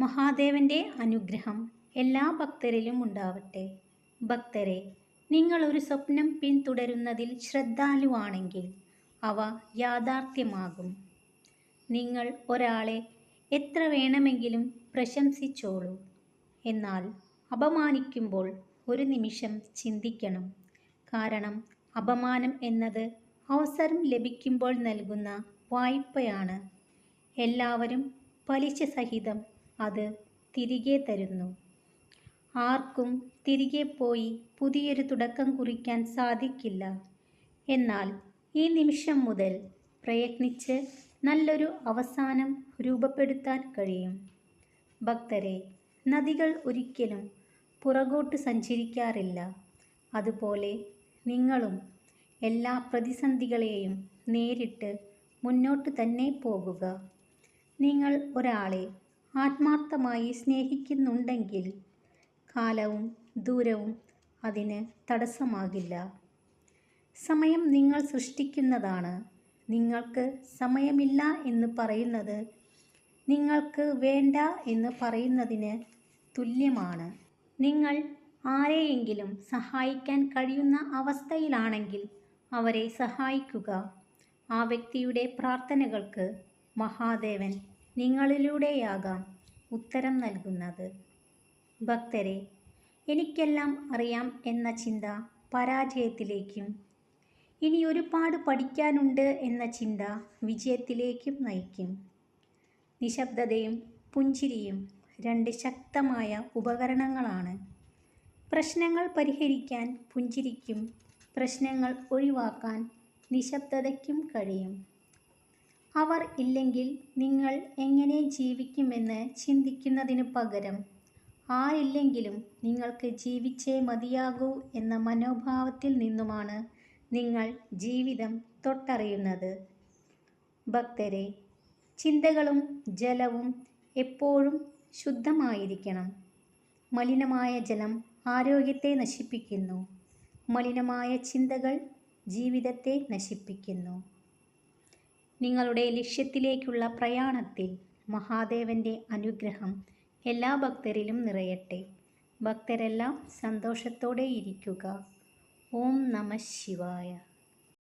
മഹാദേവന്റെ അനുഗ്രഹം എല്ലാ ഭക്തരിലും ഉണ്ടാവട്ടെ. ഭക്തരെ നിങ്ങൾ ഒരു സ്വപ്നം പിന്തുടരുന്നതിൽ ശ്രദ്ധാലുവാണെങ്കിൽ അവ യാഥാർത്ഥ്യമാകും. നിങ്ങൾ ഒരാളെ എത്ര വേണമെങ്കിലും പ്രശംസിച്ചോളൂ. എന്നാൽ അപമാനിക്കുമ്പോൾ ഒരു നിമിഷം ചിന്തിക്കണം. കാരണം അപമാനം എന്നത് അവസരം ലഭിക്കുമ്പോൾ നൽകുന്ന വായ്പയാണ്. എല്ലാവരും പലിശ സഹിതം അത് തിരികെ തരുന്നു. ആർക്കും തിരികെ പോയി പുതിയൊരു തുടക്കം കുറിക്കാൻ സാധിക്കില്ല. എന്നാൽ ഈ നിമിഷം മുതൽ പ്രയത്നിച്ച് നല്ലൊരു അവസാനം രൂപപ്പെടുത്താൻ കഴിയും. ഭക്തരെ നദികൾ ഒരിക്കലും പുറകോട്ട് സഞ്ചരിക്കാറില്ല. അതുപോലെ നിങ്ങളും എല്ലാ പ്രതിസന്ധികളെയും നേരിട്ട് മുന്നോട്ട് തന്നെ പോകുക. നിങ്ങൾ ഒരാളെ ആത്മാർത്ഥമായി സ്നേഹിക്കുന്നുണ്ടെങ്കിൽ കാലവും ദൂരവും അതിന് തടസ്സമാകില്ല. സമയം നിങ്ങൾ സൃഷ്ടിക്കുന്നതാണ്. നിങ്ങൾക്ക് സമയമില്ല എന്ന് പറയുന്നത് നിങ്ങൾക്ക് വേണ്ട എന്ന് പറയുന്നതിന് തുല്യമാണ്. നിങ്ങൾ ആരെയെങ്കിലും സഹായിക്കാൻ കഴിയുന്ന അവസ്ഥയിലാണെങ്കിൽ അവരെ സഹായിക്കുക. ആ വ്യക്തിയുടെ പ്രാർത്ഥനകൾക്ക് മഹാദേവൻ നിങ്ങളിലൂടെയാകാം ഉത്തരം നൽകുന്നത്. ഭക്തരെ എനിക്കെല്ലാം അറിയാം എന്ന ചിന്ത പരാജയത്തിലേക്കും ഇനി ഒരുപാട് പഠിക്കാനുണ്ട് എന്ന ചിന്ത വിജയത്തിലേക്കും നയിക്കും. നിശബ്ദതയും പുഞ്ചിരിയും രണ്ട് ശക്തമായ ഉപകരണങ്ങളാണ്. പ്രശ്നങ്ങൾ പരിഹരിക്കാൻ പുഞ്ചിരിക്കും പ്രശ്നങ്ങൾ ഒഴിവാക്കാൻ നിശബ്ദതയ്ക്കും കഴിയും. അവർ ഇല്ലെങ്കിൽ നിങ്ങൾ എങ്ങനെ ജീവിക്കുമെന്ന് ചിന്തിക്കുന്നതിന് പകരം ആരില്ലെങ്കിലും നിങ്ങൾക്ക് ജീവിച്ചേ മതിയാകൂ എന്ന മനോഭാവത്തിൽ നിന്നുമാണ് നിങ്ങൾ ജീവിതം തൊട്ടറിയുന്നത്. ഭക്തരെ ചിന്തകളും ജലവും എപ്പോഴും ശുദ്ധമായിരിക്കണം. മലിനമായ ജലം ആരോഗ്യത്തെ നശിപ്പിക്കുന്നു. മലിനമായ ചിന്തകൾ ജീവിതത്തെ നശിപ്പിക്കുന്നു. നിങ്ങളുടെ ലക്ഷ്യത്തിലേക്കുള്ള പ്രയാണത്തിൽ മഹാദേവന്റെ അനുഗ്രഹം എല്ലാ ഭക്തരിലും നിറയട്ടെ. ഭക്തരെല്ലാം സന്തോഷത്തോടെ ഇരിക്കുക. ഓം നമ ശിവായ.